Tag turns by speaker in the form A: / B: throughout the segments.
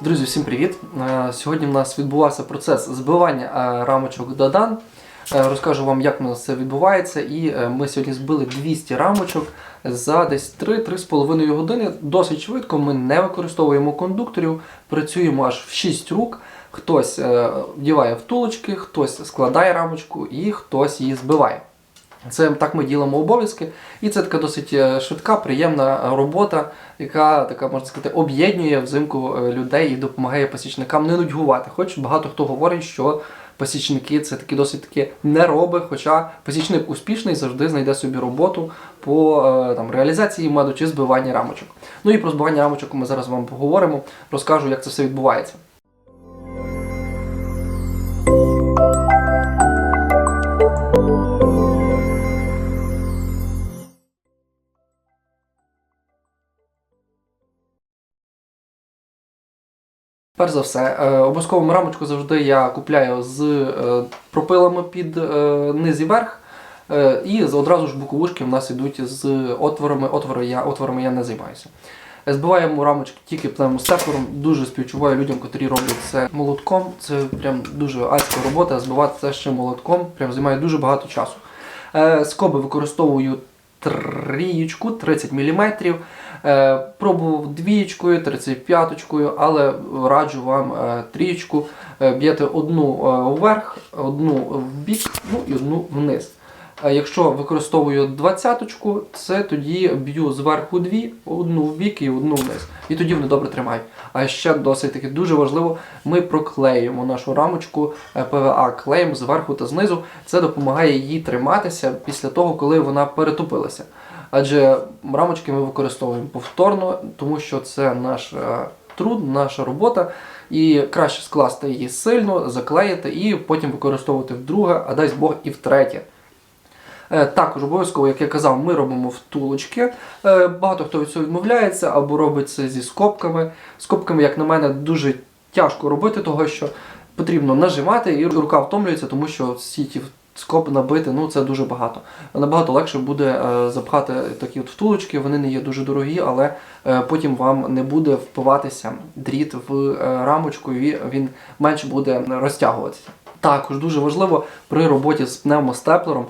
A: Друзі, всім привіт! Е, Сьогодні в нас відбувався процес збивання е, рамочок Дадан. Е, Розкажу вам, як у нас це відбувається. І ми сьогодні збили 200 рамочок за десь 3-3,5 години. Досить швидко. Ми не використовуємо кондукторів, працюємо аж в 6 рук. Хтось вдіває втулочки, хтось складає рамочку і хтось її збиває. Це так ми ділимо обов'язки, і це така досить е, швидка, приємна робота, яка така можна сказати об'єднує взимку е, людей і допомагає пасічникам не нудьгувати. Хоч багато хто говорить, що пасічники це такі досить таки нероби, хоча пасічник успішний завжди знайде собі роботу по е, там, реалізації меду чи збиванні рамочок. Ну і про збивання рамочок ми зараз вам поговоримо, розкажу, як це все відбувається. Перш за все, е, обов'язково рамочку завжди я купляю з е, пропилами під е, низ і верх. І одразу ж боковушки в нас йдуть з отворами. Отвори я, отворами я не займаюся. Збиваємо рамочки тільки пневмостеплером. Дуже співчуваю людям, котрі роблять це молотком. Це прям дуже адська робота. Збивати це ще молотком. Прям займає дуже багато часу. Скоби використовую трієчку 30 мм. Е, Пробував двієчкою, 35-очкою, але раджу вам е, трієчку. Е, Б'єте одну вверх, одну в бік, ну і одну вниз. Якщо використовую двадцяточку, це тоді б'ю зверху дві, одну в бік і одну вниз. І тоді вони добре тримають. А ще досить таки дуже важливо, ми проклеюємо нашу рамочку е, ПВА клеєм зверху та знизу. Це допомагає їй триматися після того, коли вона перетопилася. Адже рамочки ми використовуємо повторно, тому що це наш е, труд, наша робота. І краще скласти її сильно, заклеїти і потім використовувати вдруге, а дасть Бог і втретє. Е, Також обов'язково, як я казав, ми робимо втулочки. Е, Багато хто від цього відмовляється або робить це зі скобками. Скобками, як на мене, дуже тяжко робити, того що потрібно нажимати, і рука втомлюється, тому що всі ті скоб набити, ну це дуже багато. Набагато легше буде е, запхати такі от втулочки, вони не є дуже дорогі, але потім вам не буде впиватися дріт в рамочку, і він менше буде розтягуватися. Також дуже важливо при роботі з пневмостеплером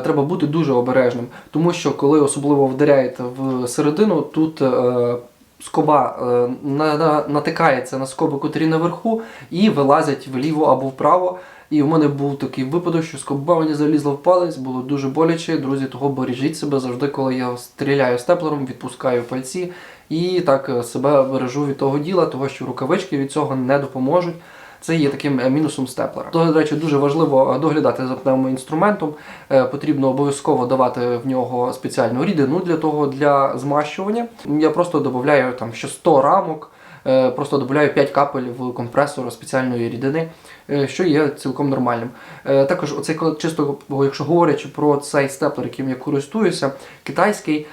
A: треба бути дуже обережним, тому що коли особливо вдаряєте в середину, тут е, скоба е, на, на, натикається на скоби, котрі наверху, і вилазять вліво або вправо. І в мене був такий випадок, що скоба мені залізла в палець, було дуже боляче. Друзі, того бережіть себе завжди, коли я стріляю степлером, відпускаю пальці і так е, себе бережу від того діла, того що рукавички від цього не допоможуть. Це є таким е, мінусом степлера. До речі, дуже важливо е, доглядати за пневмоінструментом. Е, Потрібно обов'язково давати в нього спеціальну рідину для того для змащування. Я просто додаю там ще 100 рамок. Просто додаю 5 капель в компресор спеціальної рідини, що є цілком нормальним. Також оцей чисто, якщо говорячи про цей степлер, яким я користуюся, китайський,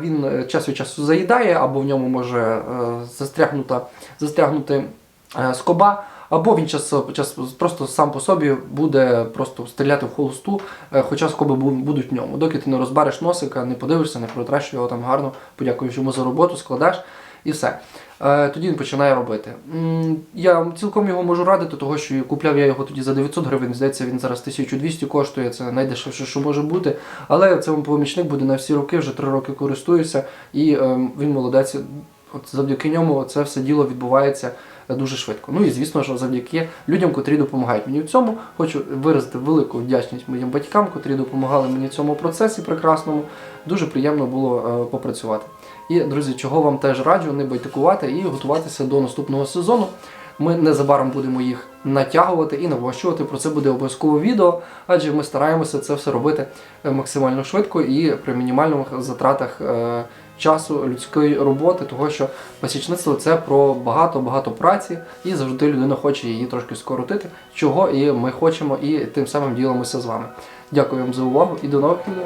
A: він час від часу заїдає, або в ньому може застрягнути скоба, або він час, час просто сам по собі буде просто стріляти в холосту, е, хоча скоби будуть в ньому. Доки ти не розбереш носика, не подивишся, не протреш його там гарно, подякуєш йому за роботу, складеш і все. Е, Тоді він починає робити. Я цілком його можу радити, того що купляв я його тоді за 900 гривень. Здається, він зараз 1200 коштує. Це найдешевше, що може бути. Але це помічник буде на всі роки, вже 3 роки користуюся, і е, він молодець. От завдяки ньому це все діло відбувається е, дуже швидко. Ну і звісно, що завдяки людям, котрі допомагають мені в цьому, хочу виразити велику вдячність моїм батькам, котрі допомагали мені в цьому процесі прекрасному. Дуже приємно було е, попрацювати. І, друзі, чого вам теж раджу, не байдикувати і готуватися до наступного сезону. Ми незабаром будемо їх натягувати і навощувати. Про це буде обов'язково відео, адже ми стараємося це все робити е, максимально швидко і при мінімальних затратах е, часу людської роботи, того що пасічництво це про багато-багато праці, і завжди людина хоче її трошки скоротити, чого і ми хочемо, і тим самим ділимося з вами. Дякую вам за увагу і до нових відео.